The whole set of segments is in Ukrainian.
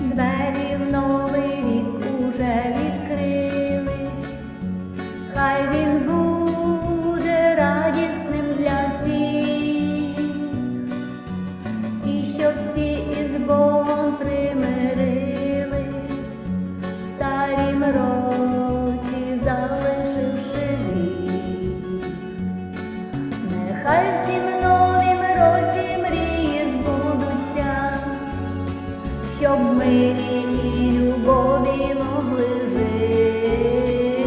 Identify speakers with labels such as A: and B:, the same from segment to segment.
A: Двері в новий рік уже відкрили, хай він буде радісним для всіх, і щоб всі щоб ми і любові могли жити.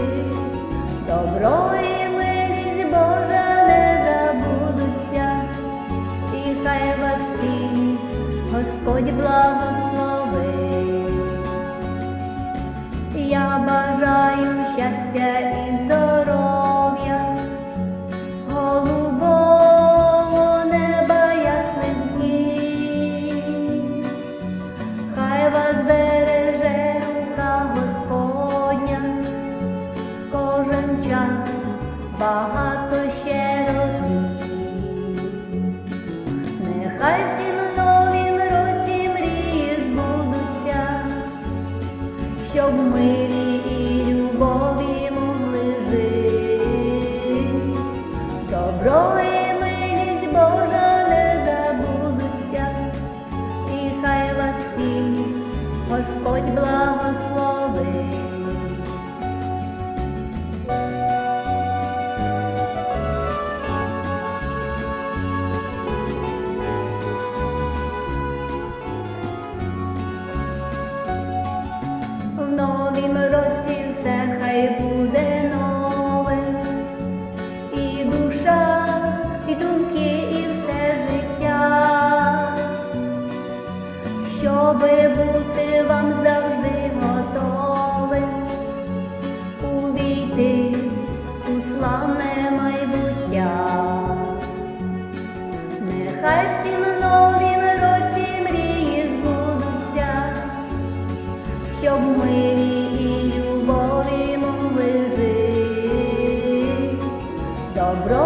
A: Добро і милість Божа не забудуться, і хай вас всіх Господь благословить. Я бажаю щастя і здоров'я, Господь благословить. В новім році все буде нове, і душа, і думки, і все життя, щоби бути вам завжди готовим, увійти у славне майбуття. Нехай в цім новім році мрії збудуться, щоб мирі і любові могли жити. Добро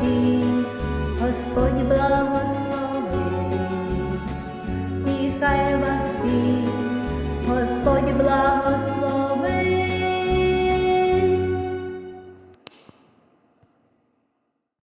A: хай